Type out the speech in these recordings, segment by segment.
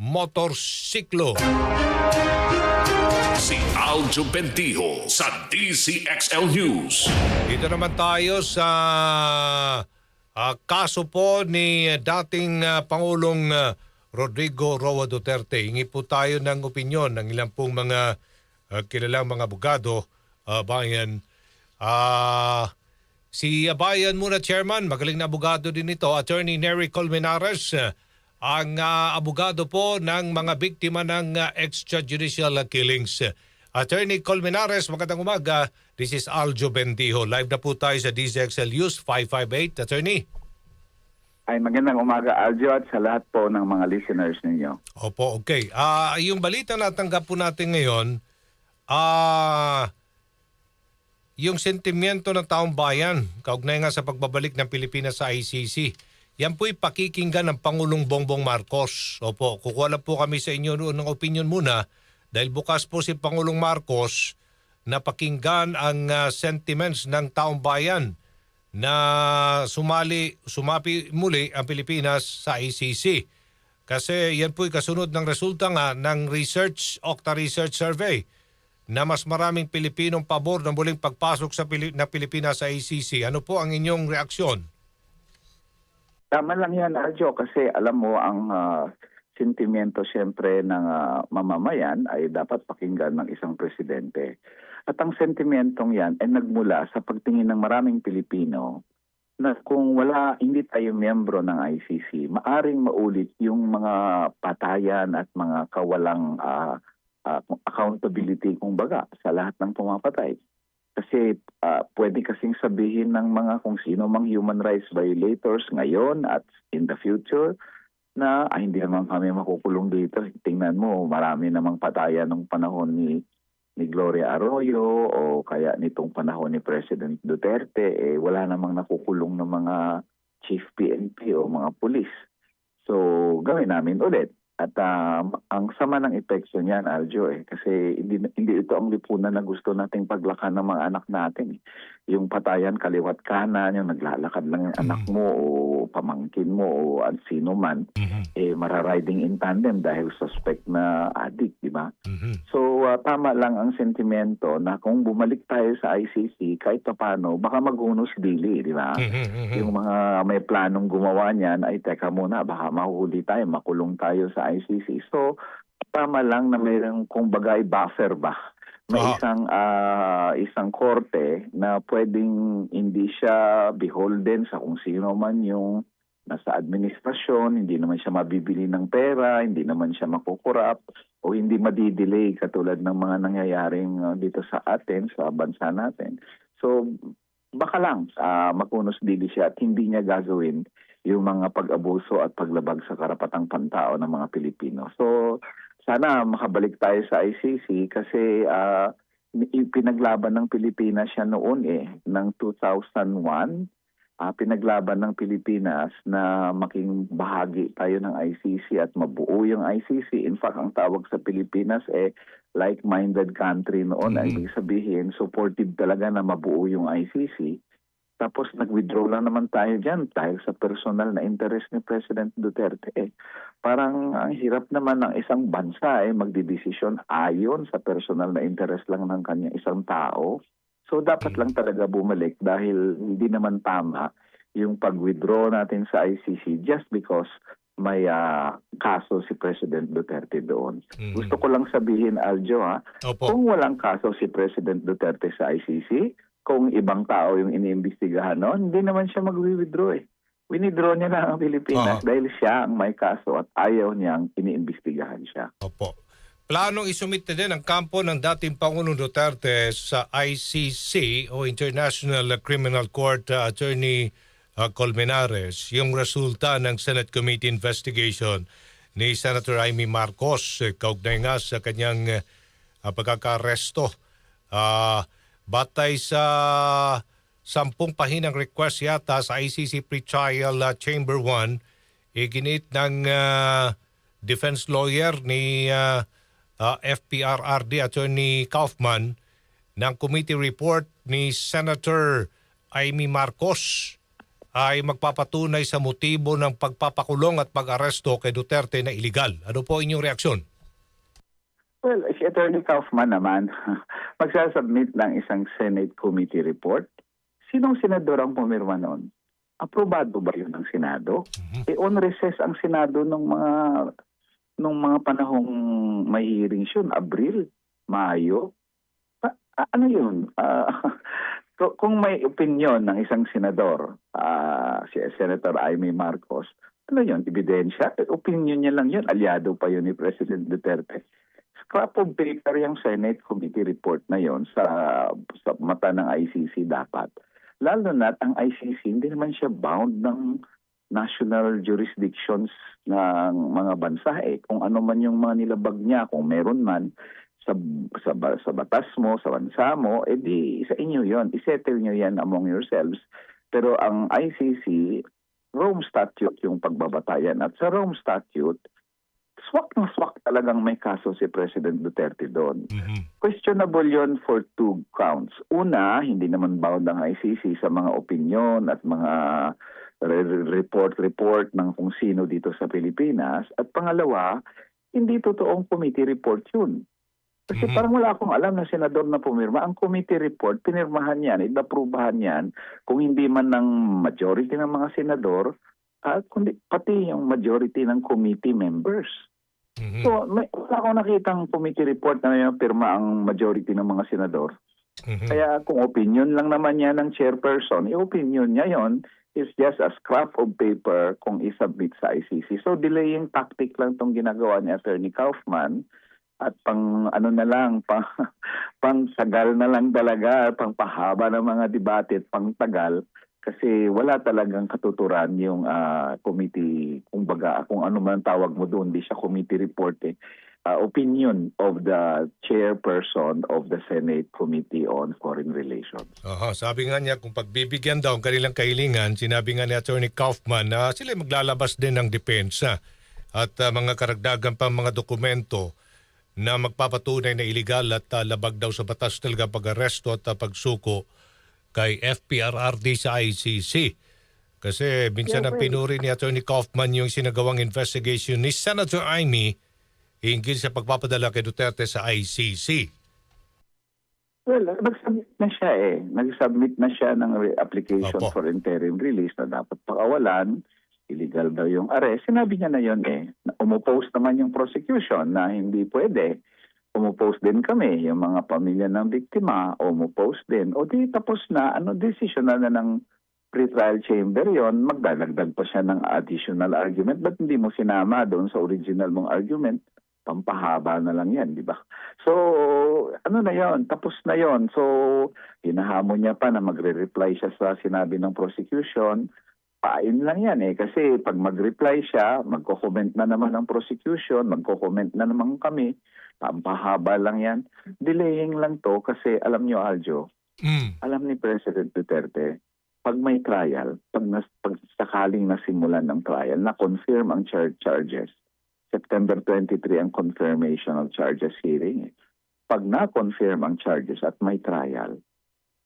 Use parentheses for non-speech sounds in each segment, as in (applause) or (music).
motorsiklo. Si Aljo Bentijo sa DCXL News. Dito naman tayo sa ah, kaso po ni dating ah, Pangulong ah, Rodrigo Roa Duterte. Hingi po tayo ng opinyon ng ilang pong mga ah, kilalang mga abogado, ah, bayan. Ah, si Bayan muna chairman, magaling na abogado din ito, Attorney Nery Colmenares, ah, ang ah, abogado po ng mga biktima ng ah, extrajudicial killings. Attorney Colmenares, magandang umaga. This is Aljo Bendijo. Live na po tayo sa DZXL News 558. Attorney. Ay magandang umaga Aljo at sa lahat po ng mga listeners ninyo. Opo, okay. Ah, yung balita na tanggap po natin ngayon, ah yung sentimiento ng taong bayan, kaugnay nga sa pagbabalik ng Pilipinas sa ICC. Yan po'y pakikinggan ng Pangulong Bongbong Marcos. Opo, kukuha lang po kami sa inyo noon ng opinion muna dahil bukas po si Pangulong Marcos na pakinggan ang ah, sentiments ng taong bayan na sumali, sumapi muli ang Pilipinas sa ICC. Kasi yan po'y kasunod ng resulta nga ng research, Octa Research Survey na mas maraming Pilipinong pabor na muling pagpasok sa Pili- na Pilipinas sa ICC. Ano po ang inyong reaksyon? Tama lang yan Aljo kasi alam mo ang ah, sentimiento siyempre ng ah, mamamayan ay dapat pakinggan ng isang presidente. At ang sentimentong yan ay nagmula sa pagtingin ng maraming Pilipino na kung wala, hindi tayo miyembro ng ICC, maaring maulit yung mga patayan at mga kawalang ah, ah, accountability kumbaga sa lahat ng pumapatay. Kasi ah, pwede kasing sabihin ng mga kung sino mang human rights violators ngayon at in the future na ay hindi naman kami makukulong dito. Tingnan mo, marami namang patayan nung panahon ni ni Gloria Arroyo o kaya nitong panahon ni President Duterte, eh, wala namang nakukulong ng mga chief PNP o mga pulis. So, gawin namin ulit. At um, ang sama ng epekto niyan, Aljo, eh, kasi hindi, hindi ito ang lipunan na gusto nating paglakan ng mga anak natin. Eh. Yung patayan kaliwat kanan, yung naglalakad lang yung anak mo o pamangkin mo o at sino man, eh, marariding in tandem dahil suspect na addict, di ba? Mhm. So, ah, tama lang ang sentimento na kung bumalik tayo sa ICC, kahit pa paano, baka maghunos dili, di ba? Mhm, mhm. Yung mga may planong gumawa niyan, ay teka muna, baka mahuhuli tayo, makulong tayo sa ICC. So, tama lang na mayroong kung bagay buffer ba? May Ah. isang ah, isang korte na pwedeng hindi siya beholden sa kung sino man yung nasa administrasyon, hindi naman siya mabibili ng pera, hindi naman siya makukurap o hindi madidelay katulad ng mga nangyayaring ah, dito sa atin, sa bansa natin. So, baka lang uh, makunos dili siya at hindi niya gagawin yung mga pag-abuso at paglabag sa karapatang pantao ng mga Pilipino. So, sana makabalik tayo sa ICC kasi ah, pinaglaban ng Pilipinas siya noon eh, ng 2001 ah, pinaglaban ng Pilipinas na making bahagi tayo ng ICC at mabuo yung ICC. In fact, ang tawag sa Pilipinas eh like-minded country noon. Mhm. Ibig sabihin, supportive talaga na mabuo yung ICC. Tapos nag-withdraw lang naman tayo dyan dahil sa personal na interest ni President Duterte. Eh, parang ang hirap naman ng isang bansa eh magdidesisyon ayon sa personal na interest lang ng kanyang isang tao. So dapat lang talaga bumalik dahil hindi naman tama yung pag-withdraw natin sa ICC just because may ah, kaso si President Duterte doon. Mhm. Gusto ko lang sabihin, Aljo, ha, Opo. kung walang kaso si President Duterte sa ICC, kung ibang tao yung iniimbestigahan noon, hindi naman siya mag-withdraw eh. Winidraw niya na ang Pilipinas Oo. dahil siya ang may kaso at ayaw niyang iniimbestigahan siya. Opo. Planong isumit na din ang kampo ng dating Pangulong Duterte sa ICC o International Criminal Court uh, Attorney uh, Colmenares yung resulta ng Senate Committee investigation ni Senator Amy Marcos eh, kaugnay nga sa kanyang uh, pagkakaresto. Ah, batay sa sampung pahinang request yata sa ICC Pretrial uh, Chamber 1, iginit ng uh, defense lawyer ni uh, uh, FPRRD Attorney Kaufman ng committee report ni Senator Amy Marcos ay magpapatunay sa motibo ng pagpapakulong at pag-aresto kay Duterte na iligal. Ano po inyong reaksyon? Well, si Attorney Kaufman naman, (laughs) magsasubmit ng isang Senate Committee report. Sinong senador ang pumirma noon? Aprobado ba yun ng Senado? Mhm. Eh, on recess ang Senado nung mga nung mga panahong may hearings yun, Abril, Mayo. Pa- ano yun? (laughs) Ku- kung may opinion ng isang senador, ah, si Senator Amy Marcos, ano yun? Ebidensya? Opinion niya lang yun. Aliado pa yun ni President Duterte. Scrap of paper yung Senate Committee report na yon sa, sa mata ng ICC dapat. Lalo na ang ICC, hindi naman siya bound ng national jurisdictions ng mga bansa eh. Kung ano man yung mga nilabag niya, kung meron man sa, sa, sa batas mo, sa bansa mo, edi sa inyo yon Isettle nyo yan among yourselves. Pero ang ICC, Rome Statute yung pagbabatayan. At sa Rome Statute, swak na swak talagang may kaso si President Duterte doon. Mhm. Questionable yon for two counts. Una, hindi naman bound ang ICC sa mga opinion at mga report-report ng kung sino dito sa Pilipinas. At pangalawa, hindi totoong committee report yun. Kasi Mhm. parang wala akong alam na senador na pumirma. Ang committee report, pinirmahan yan, inaprubahan yan, kung hindi man ng majority ng mga senador, at kundi pati yung majority ng committee members. Mhm. So, may, wala akong nakitang committee report na may pirma ang majority ng mga senador. Mhm. Kaya kung opinion lang naman niya ng chairperson, yung opinion niya yon is just a scrap of paper kung isubmit sa ICC. So delaying tactic lang tong ginagawa ni Attorney Kaufman at pang ano na lang, (laughs) pang, pang tagal na lang talaga, pang pahaba ng mga debate at pang tagal kasi wala talagang katuturan yung ah, committee, kumbaga kung ano man tawag mo doon, di siya committee report eh uh, opinion of the chairperson of the Senate Committee on Foreign Relations. Aha, sabi nga niya kung pagbibigyan daw ang kanilang kahilingan, sinabi nga ni Attorney Kaufman na sila maglalabas din ng depensa at ah, mga karagdagan pa mga dokumento na magpapatunay na iligal at ah, labag daw sa batas talaga pag-aresto at ah, pagsuko kay FPRRD sa ICC. Kasi minsan Yeah, ang pinuri ni Attorney Kaufman yung sinagawang investigation ni Senator Amy hinggil sa pagpapadala kay Duterte sa ICC. Well, nag-submit na siya eh. Nag-submit na siya ng application Opo. for interim release na dapat pakawalan. Illegal daw yung arrest. Sinabi niya na yon eh. Na Umupose naman yung prosecution na hindi pwede. Umupose din kami, yung mga pamilya ng biktima, umupose din. O di tapos na, ano, decision na na ng pre-trial chamber yon magdadagdag pa siya ng additional argument. Ba't hindi mo sinama doon sa original mong argument? Pampahaba na lang yan, di ba? So, ano na yon tapos na yon So, hinahamon niya pa na magre-reply siya sa sinabi ng prosecution. Pain lang yan eh. Kasi pag mag-reply siya, magko-comment na naman ang prosecution, magko-comment na naman kami. Pampahaba lang yan. Delaying lang to kasi alam niyo Aljo, Mm. alam ni President Duterte, pag may trial, pag, nas, pag sakaling nasimulan ng trial, na-confirm ang char- charges. September 23 ang confirmation of charges hearing. Pag na-confirm ang charges at may trial,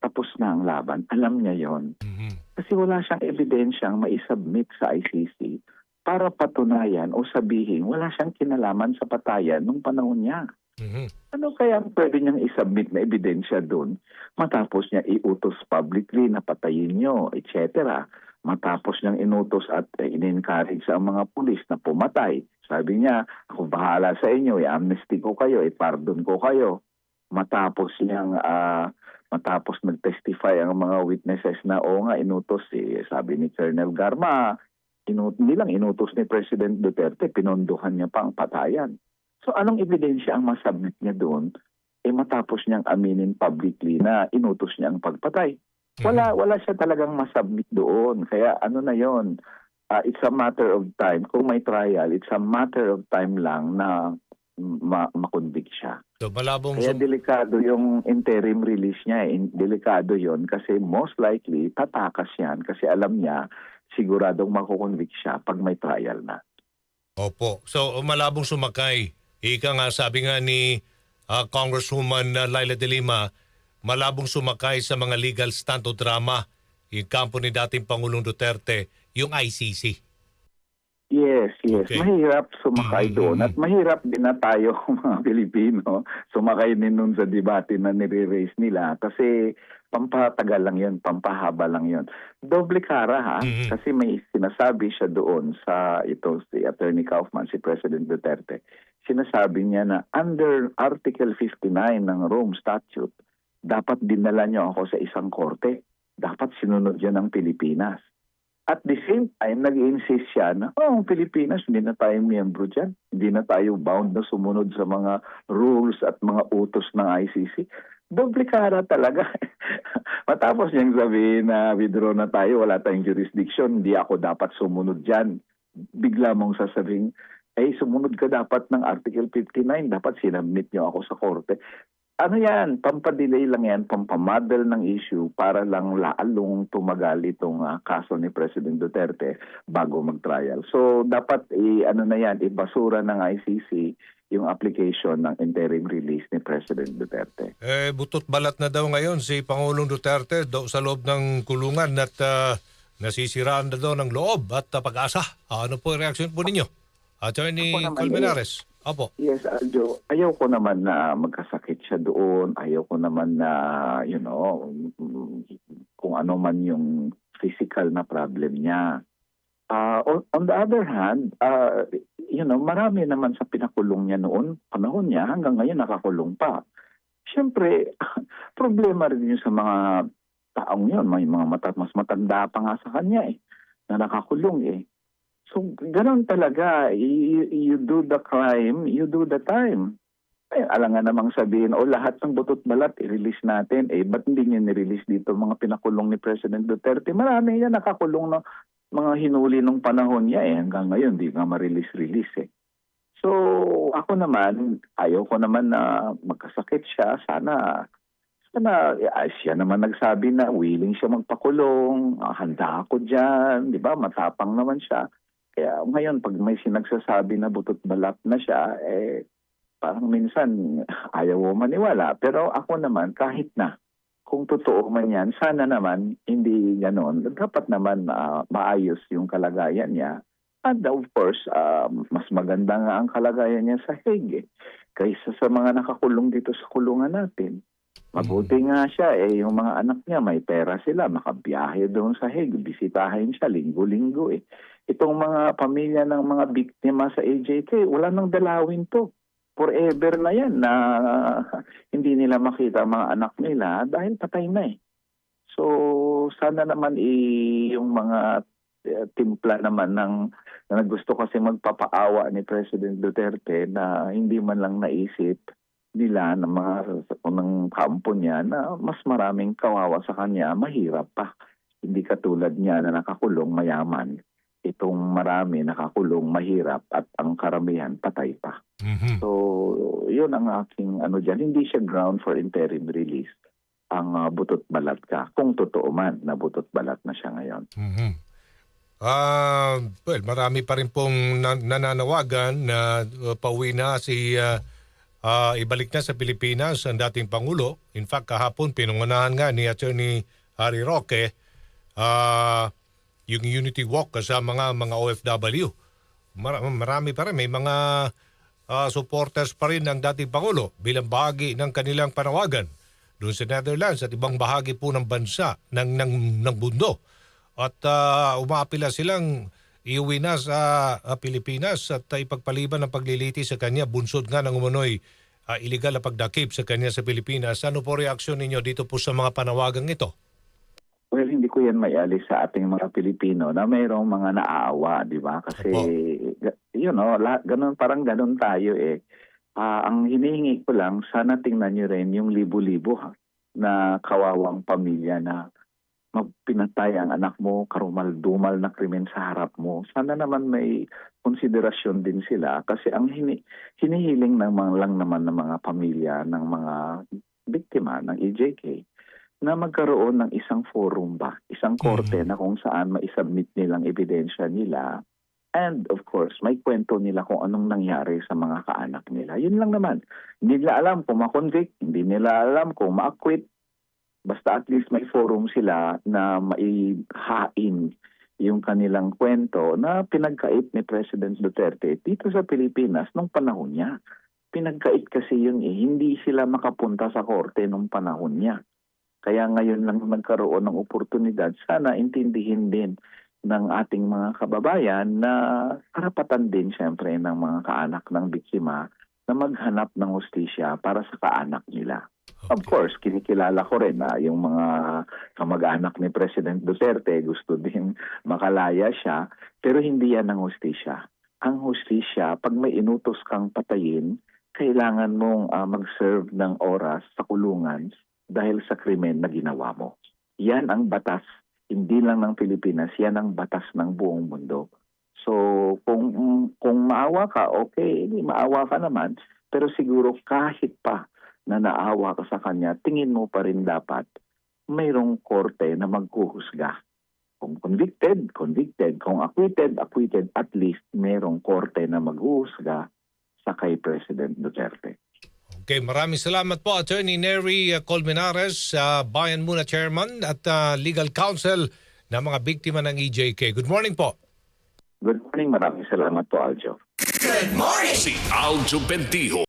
tapos na ang laban, alam niya yon Mhm. Kasi wala siyang ebidensyang maisubmit sa ICC para patunayan o sabihin wala siyang kinalaman sa patayan nung panahon niya. Mhm. Ano kaya ang pwede niyang isubmit na ebidensya doon matapos niya iutos publicly na patayin niyo, etc. Matapos niyang inutos at eh, in-encourage sa mga pulis na pumatay. Sabi niya, ako bahala sa inyo, i-amnesty ko kayo, i-pardon ko kayo. Matapos niyang ah, matapos nag-testify ang mga witnesses na oo nga inutos eh, sabi ni Colonel Garma, inut hindi lang inutos ni President Duterte, pinondohan niya pa ang patayan. So anong ebidensya ang masubmit niya doon? Eh matapos niyang aminin publicly na inutos niya ang pagpatay. Wala wala siya talagang masubmit doon. Kaya ano na 'yon? Ah, it's a matter of time. Kung may trial, it's a matter of time lang na ma- makonvict siya. So malabong Kaya sum- delikado yung interim release niya. Eh. Delikado yon kasi most likely tatakas yan kasi alam niya siguradong makukonvict siya pag may trial na. Opo. So malabong sumakay. Ika nga sabi nga ni ah, Congresswoman ah, Laila De Lima, malabong sumakay sa mga legal stunt o drama yung kampo ni dating Pangulong Duterte, yung ICC. Yes, yes. Okay. Mahirap sumakay Mhm. doon. At mahirap din na tayo, (laughs) mga Pilipino, sumakay din nun sa debate na nire-raise nila. Kasi pampatagal lang yun, pampahaba lang yun. Doble kara ha, Mhm. kasi may sinasabi siya doon sa ito, si Attorney Kaufman, si President Duterte. Sinasabi niya na under Article 59 ng Rome Statute, dapat dinala niyo ako sa isang korte. Dapat sinunod yan ng Pilipinas. At the same time, nag-insist siya na, oh, Pilipinas, hindi na tayo miyembro dyan. Hindi na tayo bound na sumunod sa mga rules at mga utos ng ICC. Doble kara talaga. (laughs) Matapos niyang sabihin na withdraw na tayo, wala tayong jurisdiction, hindi ako dapat sumunod dyan. Bigla mong sasabihin, eh, sumunod ka dapat ng Article 59, dapat sinabmit niyo ako sa korte. Ano yan, pampadelay lang yan, pampamadal ng issue para lang lalong tumagal itong ah, kaso ni President Duterte bago mag-trial. So dapat i ano na yan, ibasura ng ICC yung application ng interim release ni President Duterte. Eh, butot balat na daw ngayon si Pangulong Duterte daw sa loob ng kulungan at ah, nasisiraan na daw ng loob at ah, pag-asa. ano po reaksyon po ninyo? Attorney naman, Colmenares. Apo. Yes, Aljo, ayaw ko naman na magkasakit siya doon. Ayaw ko naman na, you know, kung ano man yung physical na problem niya. Ah, on, on the other hand, ah, you know, marami naman sa pinakulong niya noon, panahon niya, hanggang ngayon nakakulong pa. Siyempre, (laughs) problema rin yun sa mga taong yun. May mga mata, mas matanda pa nga sa kanya eh, na nakakulong eh. So, ganun talaga. You, you do the crime, you do the time. Eh, alangan namang sabihin, o lahat ng butot balat, i-release natin. Eh, ba't hindi niya ni-release dito mga pinakulong ni President Duterte? Marami yan nakakulong na mga hinuli nung panahon niya eh. Hanggang ngayon, di nga ma-release-release eh. So, ako naman, ayaw ko naman na magkasakit siya. Sana, sana, eh, siya naman nagsabi na willing siya magpakulong, ah, handa ako dyan, di ba? Matapang naman siya. Ngayon, pag may sinagsasabi na butot balat na siya, eh, parang minsan ayaw mo maniwala. Pero ako naman, kahit na, kung totoo man yan, sana naman hindi ganon. Dapat naman ah, maayos yung kalagayan niya. And of course, ah, mas maganda nga ang kalagayan niya sa Hague eh, kaysa sa mga nakakulong dito sa kulungan natin. Mabuti nga siya eh, yung mga anak niya may pera sila, makabiyahe doon sa Hague, bisitahin siya linggo-linggo eh. Itong mga pamilya ng mga biktima sa AJK, wala nang dalawin to. Forever na yan na (laughs) hindi nila makita mga anak nila dahil patay na eh. So sana naman i yung mga eh, timpla naman ng na gusto kasi magpapaawa ni President Duterte na hindi man lang naisip nila ng mga ng kampo niya na mas maraming kawawa sa kanya, mahirap pa. Hindi katulad niya na nakakulong mayaman. Itong marami nakakulong mahirap at ang karamihan patay pa. Mhm. So, yun ang aking ano dyan. Hindi siya ground for interim release ang ah, butot balat ka. Kung totoo man na butot balat na siya ngayon. Mhm. Ah, well, marami pa rin pong na- nananawagan na uh, pauwi na si ah, ah, ibalik na sa Pilipinas ang dating Pangulo. In fact, kahapon pinungunahan nga ni Attorney Harry Roque ah, yung Unity Walk kasama mga mga OFW. Mar- marami pa rin. May mga ah, supporters pa rin ng dating Pangulo bilang bahagi ng kanilang panawagan doon sa Netherlands at ibang bahagi po ng bansa ng, ng, ng mundo. At ah, umaapila silang iuwi na sa ah, Pilipinas at ah, ipagpaliban ng pagliliti sa kanya. Bunsod nga ng umunoy ah, illegal na pagdakip sa kanya sa Pilipinas. Ano po reaksyon ninyo dito po sa mga panawagang ito? Well, hindi ko yan maialis sa ating mga Pilipino na mayroong mga naaawa, di ba? Kasi, ga- you know, lahat, ganun, parang ganun tayo eh. Ah, ang hinihingi ko lang, sana tingnan nyo rin yung libo-libo na kawawang pamilya na magpinatay ang anak mo, karumal-dumal na krimen sa harap mo. Sana naman may konsiderasyon din sila kasi ang hini, hinihiling ng mga lang naman ng mga pamilya ng mga biktima ng EJK na magkaroon ng isang forum ba, isang korte Mhm. na kung saan maisubmit nilang ebidensya nila and of course, may kwento nila kung anong nangyari sa mga kaanak nila. Yun lang naman. Hindi nila alam kung ma-convict, hindi nila alam kung ma-acquit. Basta at least may forum sila na maihain yung kanilang kwento na pinagkait ni President Duterte dito sa Pilipinas nung panahon niya. Pinagkait kasi yun eh. Hindi sila makapunta sa korte nung panahon niya. Kaya ngayon lang nagkaroon ng oportunidad, sana intindihin din ng ating mga kababayan na karapatan din siyempre ng mga kaanak ng biktima na maghanap ng hustisya para sa kaanak nila. Of course, kinikilala ko rin na yung mga kamag-anak ni President Duterte gusto din makalaya siya, pero hindi yan ang hustisya. Ang hustisya, pag may inutos kang patayin, kailangan mong ah, mag-serve ng oras sa kulungan dahil sa krimen na ginawa mo. Yan ang batas, hindi lang ng Pilipinas, yan ang batas ng buong mundo. So, kung kung maawa ka, okay, maawa ka naman, pero siguro kahit pa na naawa ka sa kanya, tingin mo pa rin dapat mayroong korte na magkuhusga. Kung convicted, convicted. Kung acquitted, acquitted. At least mayroong korte na maghuhusga sa kay President Duterte. Okay, maraming salamat po Attorney Neri Colmenares, uh, Bayan Muna Chairman at uh, Legal Counsel ng mga biktima ng EJK. Good morning po. Good morning. Maraming salamat po, Aljo. Si Aljo Bendijo